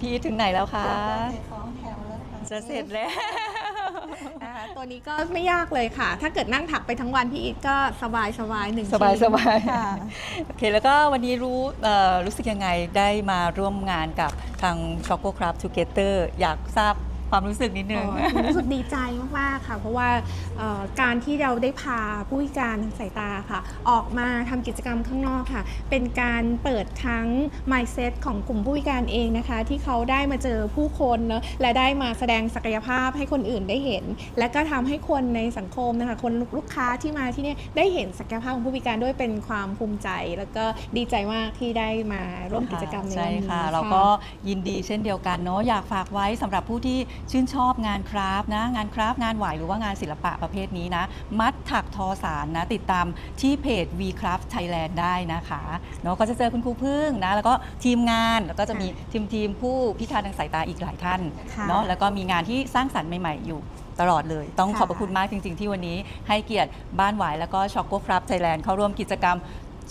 พี่อีทถึงไหนแล้วคะ สองแถวแล้วค่ะจะเสร็จแล้วนะคะตัวนี้ก็ไม่ยากเลยค่ะ ถ้าเกิดนั่งถักไปทั้งวันพี่อีทก็สบายสบายๆหนึ่งสบายชิ้นสบายค่ะ โอเค แล้วก็วันนี้รู้เอ่อรู้สึกยังไงได้มาร่วมงานกับทาง Choco Craft Together อยากทราบ ความรู้สึกนิดนึงอ๋อรู้สึกดีใจมากๆค่ะ เพราะว่าเอ่อการที่เราได้พาผู้พิการทางสายตาค่ะ ออกมาทำกิจกรรมข้างนอกค่ะ เป็นการเปิดทั้ง mindset ของกลุ่มผู้พิการเองนะคะ ที่เขาได้มาเจอผู้คนเนอะและได้มาแสดงศักยภาพให้คนอื่นได้เห็น และก็ทำให้คนในสังคมนะคะคนลูกค้าที่มาที่เนี่ยได้เห็นศักยภาพของผู้พิการด้วยเป็นความภูมิใจ แล้วก็ดีใจมากที่ได้มาร่วมกิจกรรมในใช่วันนี้ค่ะ เราก็ยินดีเช่นเดียวกันเนาะอยากฝากไว้สำหรับผู้ที่ชื่นชอบงานคราฟต์นะ งานคราฟต์งานไหวหรือว่างานศิลปะประเภทนี้นะ มัดถักทอสารนะ ติดตามที่เพจ V Craft Thailand ได้นะคะเนาะก็จะเจอคุณครูพึ่งนะ แล้วก็ทีมงานแล้วก็จะมีทีมทีมผู้พิการทางสายตาอีกหลายท่านค่ะเนาะแล้วก็มีงานที่สร้างสรรค์ใหม่ๆอยู่ตลอดเลย ต้องค่ะขอบพระคุณมากจริง ๆ ที่วันนี้ให้เกียรติบ้านไหวแล้วก็ช็อกโกคราฟไทยแลนด์เข้าร่วมกิจกรรม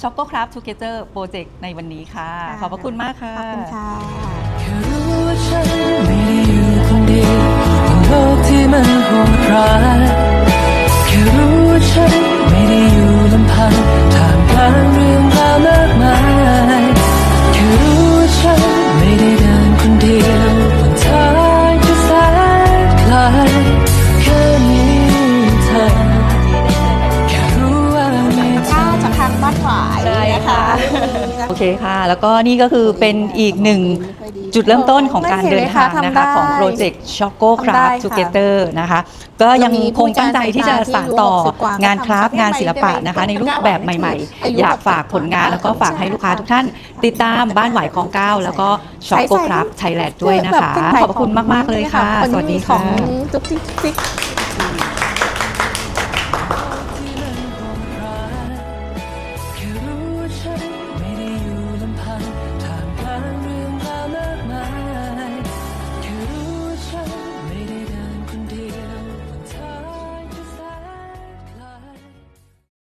ช็อกโกคราฟทูเกเตอร์โปรเจกต์ในวันนี้ค่ะ ขอบพระคุณมากค่ะ ขอบคุณค่ะ ร้ายแค่รู้ว่าฉันไม่ได้อยู่ลำพังท่ามกลางเรื่องราวมากมายแค่รู้ว่าฉันไม่ได้เดินคนเดียวบนทางที่แสนไกลแค่มีเธอแค่รู้ว่ามีเธก้าอจากทางบ้านหวายใช่นะคะ โอเคค่ะ แล้วก็นี่ก็คือเป็นอีกหนึ่ง จุดเริ่มต้นของการเดินทางนะคะของโปรเจกต์ช็อกโกคราฟทูเกเตอร์นะคะก็ยังคงตั้งใจที่จะสานต่องานคราฟต์งานศิลปะนะคะ ในรูปแบบใหม่ๆ อยากฝากผลงานแล้วก็ฝากให้ลูกค้าทุกท่านติดตามบ้านไหวของเก้า แล้วก็ช็อกโกคราฟไทยแลนด์ด้วยนะคะ ขอบพระคุณมาก ๆ เลยค่ะ สวัสดีขอค่ะงจุ๊บจิ๊กจิ๊ก